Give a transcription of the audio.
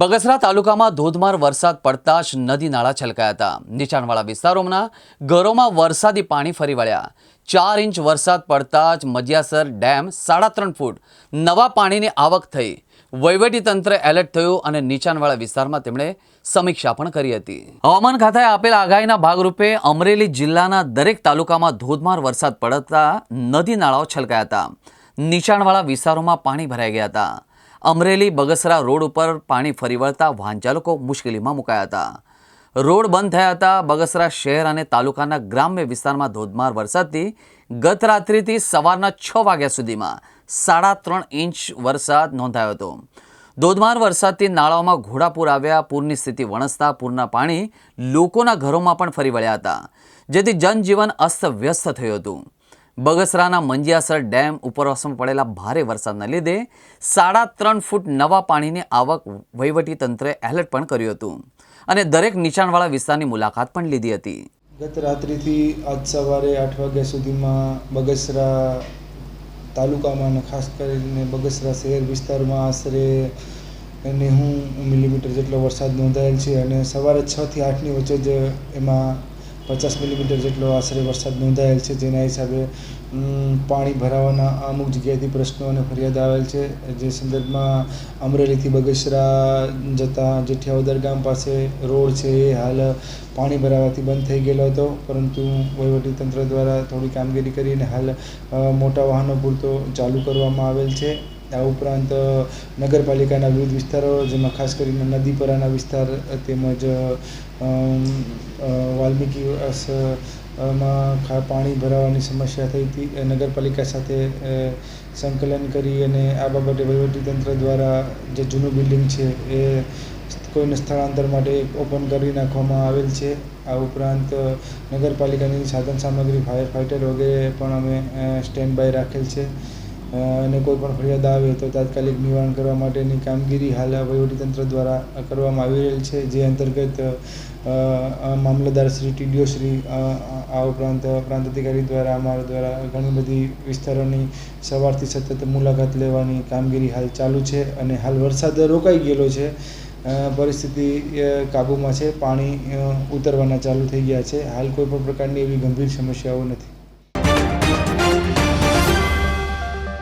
બગસરા તાલુકામાં ધોધમાર વરસાદ પડતા જ નદી નાળા છલકાયા હતા. નીચાણવાળા વિસ્તારોના ઘરોમાં વરસાદી પાણી ફરી વળ્યા. ચાર ઇંચ વરસાદ પડતા જ મજિયાસર ડેમ સાડા ત્રણ ફૂટ નવા પાણીની આવક થઈ. તંત્ર એલર્ટ થયું અને નીચાણવાળા વિસ્તારમાં તેમણે સમીક્ષા પણ કરી હતી. હવામાન ખાતાએ આપેલ આગાહીના ભાગરૂપે અમરેલી જિલ્લાના દરેક તાલુકામાં ધોધમાર વરસાદ પડતા નદી નાળાઓ છલકાયા હતા. નીચાણવાળા વિસ્તારોમાં પાણી ભરાઈ ગયા હતા. અમરેલી બગસરા રોડ ઉપર પાણી ફરી વળતા વાહન ચાલકો મુશ્કેલીમાં મુકાયા હતા. રોડ બંધ થયા હતા. બગસરા શહેર અને તાલુકાના ગ્રામ્ય વિસ્તારમાં ધોધમાર વરસાદથી ગત રાત્રિથી સવારના છ વાગ્યા સુધીમાં સાડા ત્રણ ઇંચ વરસાદ નોંધાયો હતો. ધોધમાર વરસાદથી નાળાઓમાં ઘોડાપૂર આવ્યા. પૂરની સ્થિતિ વણસતા પૂરના પાણી લોકોના ઘરોમાં પણ ફરી વળ્યા હતા, જેથી જનજીવન અસ્તવ્યસ્ત થયું હતું. બગસરાના મંજિયાસર ડેમ ઉપરવાસમાં પડેલા ભારે વરસાદના લીધે સાડા ત્રણ ફૂટ નવા પાણીની આવક વહીવટી તંત્રે એલર્ટ પણ કર્યું હતું અને દરેક નીચાણવાળા વિસ્તારની મુલાકાત પણ લીધી હતી. ગત રાત્રિથી આજ સવારે આઠ વાગ્યા સુધીમાં બગસરા તાલુકામાં અને ખાસ કરીને બગસરા શહેર વિસ્તારમાં આશરે નેવું મિલીમીટર જેટલો વરસાદ નોંધાયેલ છે અને સવારે છથી આઠની વચ્ચે જ એમાં પચાસ મિલીમીટર જેટલો આશરે વરસાદ નોંધાયેલ છે જેના હિસાબે પાણી ભરાવાના અમુક જગ્યાએથી પ્રશ્નો અને ફરિયાદ આવેલ છે. જે સંદર્ભમાં અમરેલીથી બગસરા જતા જેઠિયાવદર ગામ પાસે રોડ છે, એ હાલ પાણી ભરાવાથી બંધ થઈ ગયેલો હતો. પરંતુ વહીવટી તંત્ર દ્વારા થોડી કામગીરી કરીને હાલ મોટા વાહનો પૂરતો ચાલુ કરવામાં આવેલ છે. આ ઉપરાંત નગરપાલિકાના વિવિધ વિસ્તારો, જેમાં ખાસ કરીને નદીપરાના વિસ્તાર તેમજ વાલ્મીકી માં પાણી ભરાવાની સમસ્યા થઈ હતી. નગરપાલિકા સાથે સંકલન કરી અને આ બાબતે વહીવટીતંત્ર દ્વારા જે જૂનું બિલ્ડિંગ છે, એ કોઈને સ્થળાંતર માટે ઓપન કરી નાખવામાં આવેલ છે. આ ઉપરાંત નગરપાલિકાની સાધન સામગ્રી, ફાયર ફાઇટર વગેરે પણ અમે સ્ટેન્ડ બાય રાખેલ છે. અને કોઈ પણ ફરિયાદ આવે તો તાત્કાલિક નિવારણ કરવા માટેની કામગીરી હાલ વહીવટીતંત્ર દ્વારા કરવામાં આવી રહેલ છે. જે અંતર્ગત મામલતદાર શ્રી ટીડીઓ શ્રી આ ઉપરાંત પ્રાંત અધિકારી દ્વારા, અમારા દ્વારા ઘણી બધી વિસ્તારોની સવારથી સતત મુલાકાત લેવાની કામગીરી હાલ ચાલુ છે અને હાલ વરસાદ રોકાઈ ગયેલો છે. પરિસ્થિતિ કાબૂમાં છે. પાણી ઉતરવાના ચાલુ થઈ ગયા છે. હાલ કોઈ પણ પ્રકારની એવી ગંભીર સમસ્યાઓ નથી.